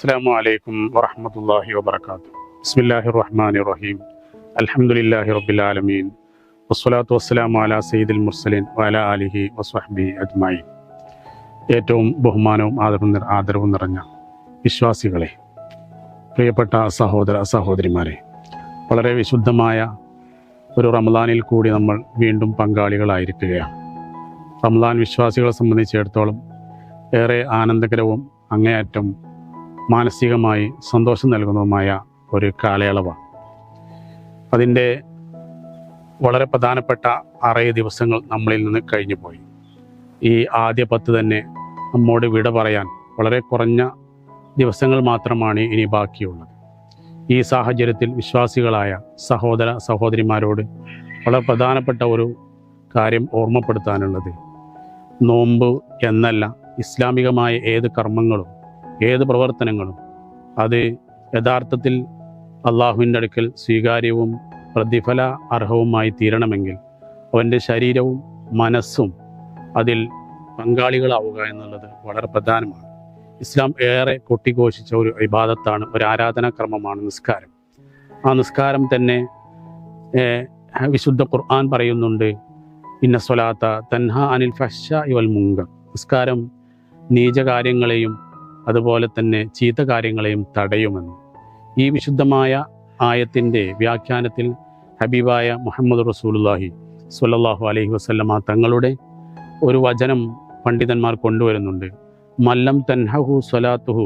السلام عليكم ورحمة الله وبركاته بسم الله الرحمن الرحيم الحمد لله رب العالمين والصلاة والسلام على سيد المرسلين وعلى آله وصحبه أجمعين ഏറ്റവും ബഹുമാനവും ആദരവും നിറ- ആദരവും നിറഞ്ഞ വിശ്വാസികളെ പ്രിയപ്പെട്ട സഹോദര സഹോദരിമാരെ വളരെ വിശുദ്ധമായ ഒരു റമദാനിൽ കൂടി നമ്മൾ വീണ്ടും പങ്കാളികളായിരിക്കുകയാണ് റമദാൻ വിശ്വാസികളെ സംബന്ധിച്ചിടത്തോളം ഏറെ ആനന്ദകരവും അങ്ങേയറ്റം മാനസികമായി സന്തോഷം നൽകുന്നതുമായ ഒരു കാലയളവാണ്. അതിന്റെ വളരെ പ്രധാനപ്പെട്ട അറേ ദിവസങ്ങൾ നമ്മളിൽ നിന്ന് കഴിഞ്ഞു പോയി. ഈ ആദ്യ പത്ത് തന്നെ നമ്മോട് വിട പറയാൻ വളരെ കുറഞ്ഞ ദിവസങ്ങൾ മാത്രമാണ് ഇനി ബാക്കിയുള്ളത്. ഈ സാഹചര്യത്തിൽ വിശ്വാസികളായ സഹോദര സഹോദരിമാരോട് വളരെ പ്രധാനപ്പെട്ട ഒരു കാര്യം ഓർമ്മപ്പെടുത്താനുള്ളത്. നോമ്പ് എന്നല്ല ഇസ്ലാമികമായ ഏത് കർമ്മങ്ങളും ഏത് പ്രവർത്തനങ്ങളും അത് യഥാർത്ഥത്തിൽ അള്ളാഹുവിന്റെ അടുക്കൽ സ്വീകാര്യവും പ്രതിഫല അർഹവുമായി തീരണമെങ്കിൽ അവന്റെ ശരീരവും മനസ്സും അതിൽ പങ്കാളികളാവുക എന്നുള്ളത് വളരെ പ്രധാനമാണ്. ഇസ്ലാം ഏറെ കൊട്ടിഘോഷിച്ച ഒരു ഇബാദത്താണ് ഒരു ആരാധനാക്രമമാണ് നിസ്കാരം. ആ നിസ്കാരം തന്നെ വിശുദ്ധ ഖുർആൻ പറയുന്നുണ്ട് ഇന്ന സ്വലാത്ത തൻഹ അനിൽ ഫഷ ഇവൽ മുങ്ക നിസ്കാരം നീചകാര്യങ്ങളെയും അതുപോലെ തന്നെ ചീത്ത കാര്യങ്ങളെയും തടയുമെന്ന്. ഈ വിശുദ്ധമായ ആയത്തിന്റെ വ്യാഖ്യാനത്തിൽ ഹബീബായ മുഹമ്മദ് റസൂലുല്ലാഹി സ്വല്ലല്ലാഹു അലൈഹി വസല്ലമ തങ്ങളുടെ ഒരു വചനം പണ്ഡിതന്മാർ കൊണ്ടുവരുന്നുണ്ട്. മല്ലം തൻഹഹു സ്വലാത്തുഹു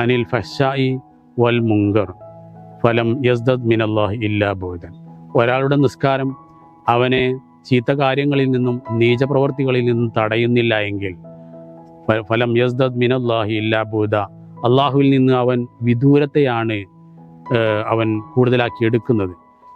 അനിൽ ഫഷായി വൽ മുങ്കർ ഫലം യസ്ദദ് മിനല്ലാഹി ഇല്ലാ ബോധൻ ഒരാളുടെ നിസ്കാരം അവനെ ചീത്ത കാര്യങ്ങളിൽ നിന്നും നീചപ്രവർത്തികളിൽ നിന്നും തടയുന്നില്ല എങ്കിൽ ഫലം യസ്ദദ് മിനല്ലാഹി ഇല്ലാ ബൂദ. അള്ളാഹുവിൽ നിന്ന് അവൻ വിദൂരത്തെയാണ് അവൻ കൂടുതലാക്കി എടുക്കുന്നത്.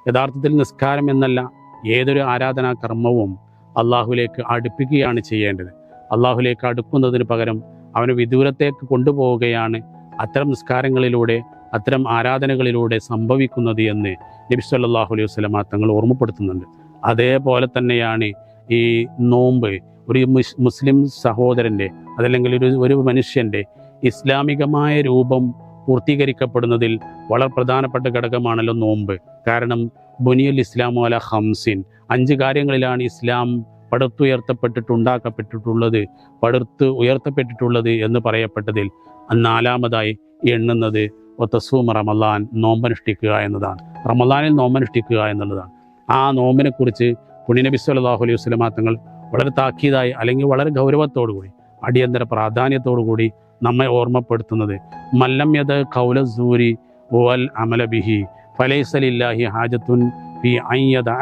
യഥാർത്ഥത്തിൽ നിസ്കാരം എന്നല്ല ഏതൊരു ആരാധനാ കർമ്മവും അള്ളാഹുലേക്ക് അടുപ്പിക്കുകയാണ് ചെയ്യേണ്ടത്. അള്ളാഹുലേക്ക് അടുക്കുന്നതിന് പകരം അവനെ വിദൂരത്തേക്ക് കൊണ്ടുപോവുകയാണ് അത്തരം നിസ്കാരങ്ങളിലൂടെ അത്തരം ആരാധനകളിലൂടെ സംഭവിക്കുന്നത് എന്ന് നബി സല്ലല്ലാഹു അലൈഹി വസല്ലമ തങ്ങൾ ഓർമ്മപ്പെടുത്തുന്നുണ്ട്. അതേപോലെ തന്നെയാണ് ഈ നോമ്പ്. ഒരു മുസ് മുസ്ലിം സഹോദരന്റെ അതല്ലെങ്കിൽ ഒരു ഒരു മനുഷ്യന്റെ ഇസ്ലാമികമായ രൂപം പൂർത്തീകരിക്കപ്പെടുന്നതിൽ വളരെ പ്രധാനപ്പെട്ട ഘടകമാണല്ലോ നോമ്പ്. കാരണം ബുനിയൽ ഇസ്ലാമു അല ഹംസിൻ അഞ്ച് കാര്യങ്ങളിലാണ് ഇസ്ലാം പടുത്തുയർത്തപ്പെട്ടിട്ടുണ്ടാക്കപ്പെട്ടിട്ടുള്ളത് പടുത്ത് ഉയർത്തപ്പെട്ടിട്ടുള്ളത് എന്ന് പറയപ്പെട്ടതിൽ നാലാമതായി എണ്ണുന്നത് ഒത്തസൂം റമലാൻ നോമ്പനുഷ്ഠിക്കുക എന്നതാണ്. റമലാനിൽ നോമ്പനുഷ്ഠിക്കുക എന്നുള്ളതാണ്. ആ നോമ്പിനെക്കുറിച്ച് പുണ്യനബി സല്ലല്ലാഹു അലൈഹി വസല്ലമ തങ്ങൾ വളരെ താക്കീതായി അല്ലെങ്കിൽ വളരെ ഗൗരവത്തോടു കൂടി അടിയന്തര പ്രാധാന്യത്തോടു കൂടി നമ്മെ ഓർമ്മപ്പെടുത്തുന്നത്. മല്ലം യത് കൗല സൂരി വൽ അമല ബിഹി ഫലൈസലില്ലാഹി ഹാജത്തുൻ ഫി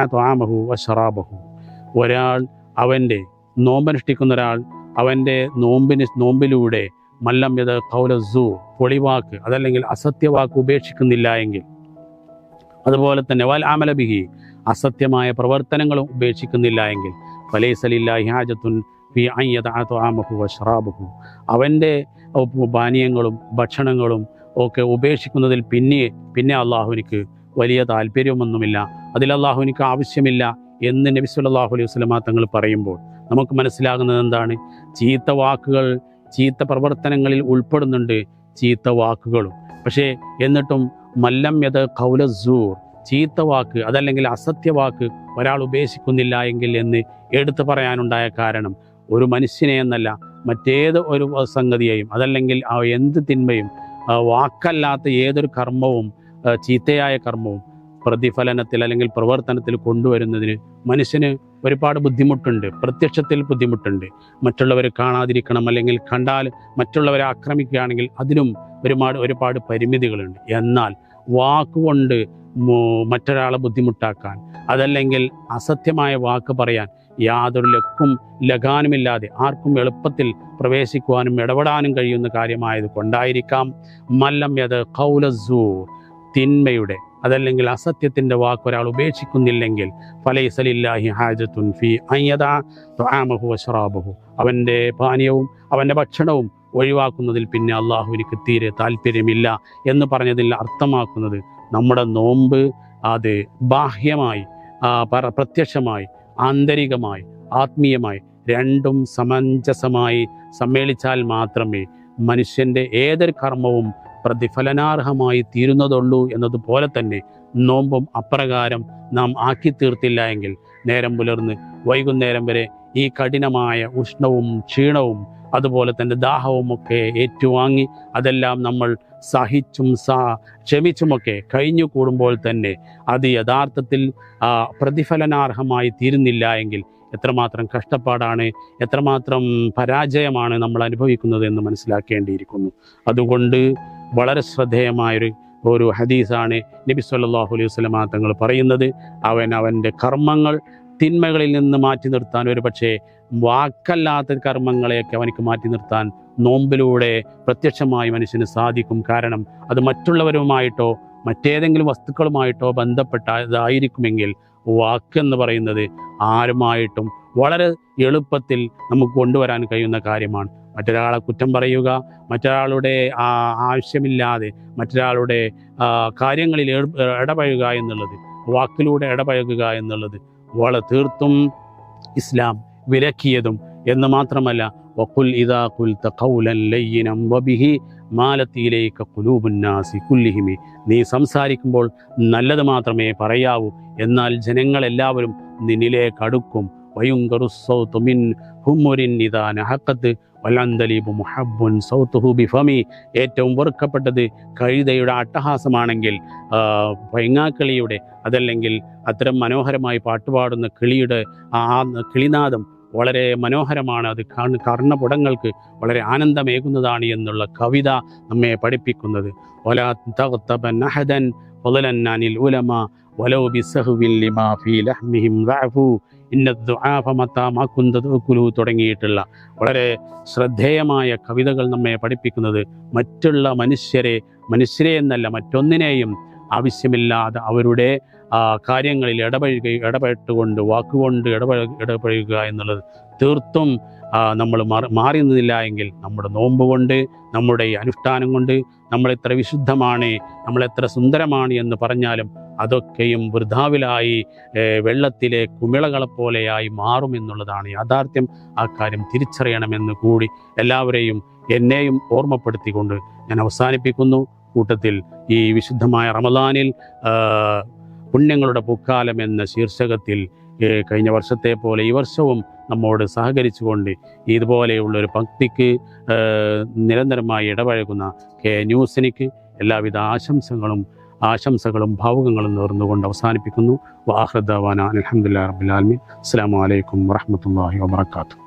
ത്വാമഹു വഷറാബഹു ഒരാൾ അവന്റെ നോമ്പനുഷ്ഠിക്കുന്ന ഒരാൾ അവന്റെ നോമ്പിന് നോമ്പിലൂടെ മല്ലം യത് കൗല സൂ പൊളിവാക്ക് അതല്ലെങ്കിൽ അസത്യവാക്ക് ഉപേക്ഷിക്കുന്നില്ല എങ്കിൽ അതുപോലെ തന്നെ വൽ അമലബിഹി അസത്യമായ പ്രവർത്തനങ്ങളും ഉപേക്ഷിക്കുന്നില്ല എങ്കിൽ ഫലൈസലില്ലാഹി ഹാജത്തുൻ ഫി അയ്യദാമഹു വഷറാബഹു അവന്റെ പാനീയങ്ങളും ഭക്ഷണങ്ങളും ഒക്കെ ഉപേക്ഷിക്കുന്നതിൽ പിന്നെ പിന്നെ അള്ളാഹുവിനിക്ക് വലിയ താല്പര്യമൊന്നുമില്ല. അതിൽ അള്ളാഹുവിനിക്ക് ആവശ്യമില്ല എന്ന് നബി സല്ലല്ലാഹു അലൈഹി വസല്ലമ തങ്ങൾ പറയുമ്പോൾ നമുക്ക് മനസ്സിലാകുന്നത് എന്താണ്? ചീത്ത വാക്കുകൾ ചീത്ത പ്രവർത്തനങ്ങളിൽ ഉൾപ്പെടുന്നുണ്ട് ചീത്ത വാക്കുകളും. പക്ഷേ എന്നിട്ടും മല്ലം യത് കൗലസൂർ ചീത്ത വാക്ക് അതല്ലെങ്കിൽ അസത്യവാക്ക് ഒരാൾ ഉപേക്ഷിക്കുന്നില്ല എങ്കിൽ എന്ന് എടുത്തു പറയാനുണ്ടായ കാരണം ഒരു മനുഷ്യനെ എന്നല്ല മറ്റേത് ഒരു സംഗതിയെയും അതല്ലെങ്കിൽ ആ എന്ത് തിന്മയും വാക്കല്ലാത്ത ഏതൊരു കർമ്മവും ചീത്തയായ കർമ്മവും പ്രതിഫലനത്തിൽ അല്ലെങ്കിൽ പ്രവർത്തനത്തിൽ കൊണ്ടുവരുന്നതിന് മനുഷ്യന് ഒരുപാട് ബുദ്ധിമുട്ടുണ്ട് പ്രത്യക്ഷത്തിൽ ബുദ്ധിമുട്ടുണ്ട്. മറ്റുള്ളവരെ കാണാതിരിക്കണം അല്ലെങ്കിൽ കണ്ടാൽ മറ്റുള്ളവരെ ആക്രമിക്കുകയാണെങ്കിൽ അതിനും ഒരുപാട് ഒരുപാട് പരിമിതികളുണ്ട്. എന്നാൽ വാക്കുകൊണ്ട് മറ്റൊരാളെ ബുദ്ധിമുട്ടാക്കാൻ അതല്ലെങ്കിൽ അസത്യമായ വാക്ക് പറയാൻ യാതൊരു ലക്കും ലഗാനുമില്ലാതെ ആർക്കും എളുപ്പത്തിൽ പ്രവേശിക്കുവാനും ഇടപെടാനും കഴിയുന്ന കാര്യമായത് കൊണ്ടായിരിക്കാം. മല്ലം യത് കൗലസൂർ തിന്മയുടെ അതല്ലെങ്കിൽ അസത്യത്തിന്റെ വാക്ക് ഒരാൾ ഉപേക്ഷിക്കുന്നില്ലെങ്കിൽ ഫലൈസലില്ലാഹി ഹാജത്തുൻ ഫി അയ്യദാ ത്വആമഹു വശറാബഹു അവന്റെ പാനീയവും അവന്റെ ഭക്ഷണവും ഒഴിവാക്കുന്നതിൽ പിന്നെ അള്ളാഹുവിനിക്ക് തീരെ താല്പര്യമില്ല എന്ന് പറഞ്ഞതിൽ അർത്ഥമാക്കുന്നത് നമ്മുടെ നോമ്പ് അത് ബാഹ്യമായി പ്രത്യക്ഷമായി ആന്തരികമായി ആത്മീയമായി രണ്ടും സമഞ്ജസമായി സമ്മേളിച്ചാൽ മാത്രമേ മനുഷ്യന്റെ ഏതൊരു കർമ്മവും പ്രതിഫലനാർഹമായി തീരുന്നതുള്ളൂ എന്നതുപോലെ തന്നെ നോമ്പും അപ്രകാരം നാം ആക്കി തീർത്തില്ല എങ്കിൽ നേരം പുലർന്ന് വൈകുന്നേരം വരെ ഈ കഠിനമായ ഉഷ്ണവും ക്ഷീണവും അതുപോലെ തന്നെ ദാഹവും ഒക്കെ ഏറ്റുവാങ്ങി അതെല്ലാം നമ്മൾ സഹിച്ചും സാ ക്ഷമിച്ചുമൊക്കെ കഴിഞ്ഞു കൂടുമ്പോൾ തന്നെ അത് യഥാർത്ഥത്തിൽ പ്രതിഫലനാർഹമായി തീരുന്നില്ല എങ്കിൽ എത്രമാത്രം കഷ്ടപ്പാടാണ് എത്രമാത്രം പരാജയമാണ് നമ്മൾ അനുഭവിക്കുന്നത് എന്ന് മനസ്സിലാക്കേണ്ടിയിരിക്കുന്നു. അതുകൊണ്ട് വളരെ ശ്രദ്ധേയമായൊരു ഒരു ഹദീസാണ് നബി സല്ലാഹു അലൈഹി വസല്ലമ തങ്ങൾ പറയുന്നത്. അവൻ അവന്റെ കർമ്മങ്ങൾ തിന്മകളിൽ നിന്ന് മാറ്റി നിർത്താൻ ഒരു പക്ഷേ വാക്കല്ലാത്ത കർമ്മങ്ങളെയൊക്കെ അവനിക്ക് മാറ്റി നിർത്താൻ നോമ്പിലൂടെ പ്രത്യക്ഷമായി മനുഷ്യന് സാധിക്കും. കാരണം അത് മറ്റുള്ളവരുമായിട്ടോ മറ്റേതെങ്കിലും വസ്തുക്കളുമായിട്ടോ ബന്ധപ്പെട്ടതായിരിക്കുമെങ്കിൽ വാക്കെന്ന് പറയുന്നത് ആരുമായിട്ടും വളരെ എളുപ്പത്തിൽ നമുക്ക് കൊണ്ടുവരാൻ കഴിയുന്ന കാര്യമാണ്. മറ്റൊരാളെ കുറ്റം പറയുക മറ്റൊരാളുടെ ആവശ്യമില്ലാതെ മറ്റൊരാളുടെ കാര്യങ്ങളിൽ ഇടപഴകുക എന്നുള്ളത് വാക്കിലൂടെ ഇടപഴകുക എന്നുള്ളത് വളരെ തീർത്തും ഇസ്ലാം വിലക്കിയതും എന്ന് മാത്രമല്ല വഖുൽ ഇദാ ഖുൽത ഖൗലൻ ലയ്യിനം വബിഹി മാലത്തിയിലേക്ക് കുലൂബുന്നാസി കുല്ലിഹിമി. നീ സംസാരിക്കുമ്പോൾ നല്ലത് മാത്രമേ പറയാവൂ എന്നാൽ ജനങ്ങളെല്ലാവരും നിന്നിലേക്ക് അടുക്കും. വയുങ്കറു സൗത്ത് മിൻ ഹുമുരിൻ ഇദാ നഹക്കത്ത് വലന്തലീബ് മുഹബ്ബുൻ സൗത്തുഹു ബിഫമി. ഏറ്റവും വെറുക്കപ്പെട്ടത് കഴുതയുടെ അട്ടഹാസമാണെങ്കിൽ പൈങ്ങാക്കിളിയുടെ അതല്ലെങ്കിൽ അത്തരം മനോഹരമായി പാട്ടുപാടുന്ന കിളിയുടെ ആ കിളിനാദം വളരെ മനോഹരമാണ്. അത് കർണപുടങ്ങൾക്ക് വളരെ ആനന്ദമേകുന്നതാണ് എന്നുള്ള കവിത നമ്മെ പഠിപ്പിക്കുന്നത്. ഫളലൻ ഉലമ വലൗ ലിമാ ഫീ ലഹ്മിഹിം ദഅഫു ഇന്ന ദുആഫ മത്താ മാ കുന്ത തഅകുലു തുടങ്ങിയിട്ടുള്ള വളരെ ശ്രദ്ധേയമായ കവിതകൾ നമ്മെ പഠിപ്പിക്കുന്നത് മറ്റുള്ള മനുഷ്യരെ മനുഷ്യരെ എന്നല്ല മറ്റൊന്നിനെയും ആവശ്യമില്ലാതെ അവരുടെ കാര്യങ്ങളിൽ ഇടപഴക ഇടപെട്ടുകൊണ്ട് വാക്കുകൊണ്ട് ഇടപഴ ഇടപഴകുക എന്നുള്ളത് തീർത്തും നമ്മൾ മാറി നിന്നില്ല എങ്കിൽ നമ്മുടെ നോമ്പ് കൊണ്ട് നമ്മുടെ അനുഷ്ഠാനം കൊണ്ട് നമ്മളെത്ര വിശുദ്ധമാണ് നമ്മളെത്ര സുന്ദരമാണ് എന്ന് പറഞ്ഞാലും അതൊക്കെയും വൃഥാവിലായി വെള്ളത്തിലെ കുമിളകളെ പോലെയായി മാറും എന്നുള്ളതാണ് യാഥാർത്ഥ്യം. ആ കാര്യം തിരിച്ചറിയണമെന്ന് കൂടി എല്ലാവരെയും എന്നെയും ഓർമ്മപ്പെടുത്തിക്കൊണ്ട് ഞാൻ അവസാനിപ്പിക്കുന്നു. കൂട്ടത്തിൽ ഈ വിശുദ്ധമായ റമദാനിൽ പുണ്യങ്ങളുടെ പൂക്കാലം എന്ന ശീർഷകത്തിൽ കഴിഞ്ഞ വർഷത്തെ പോലെ ഈ വർഷവും നമ്മോട് സഹകരിച്ചുകൊണ്ട് ഇതുപോലെയുള്ള ഒരു പങ്ക്തിക്ക് ഏ, നിരന്തരമായി ഇടപഴകുന്ന കെ ന്യൂസിനിക്ക് എല്ലാവിധ ആശംസകളും ആശംസകളും ഭാവുകങ്ങളും നേർന്നുകൊണ്ട് അവസാനിപ്പിക്കുന്നു. വാഹൃദാന അലഹമുല്ലാ റബുലാലമി അസ്സാം വലൈക്കും വാഹമത്തല്ലാഹി വാബർക്കാത്തു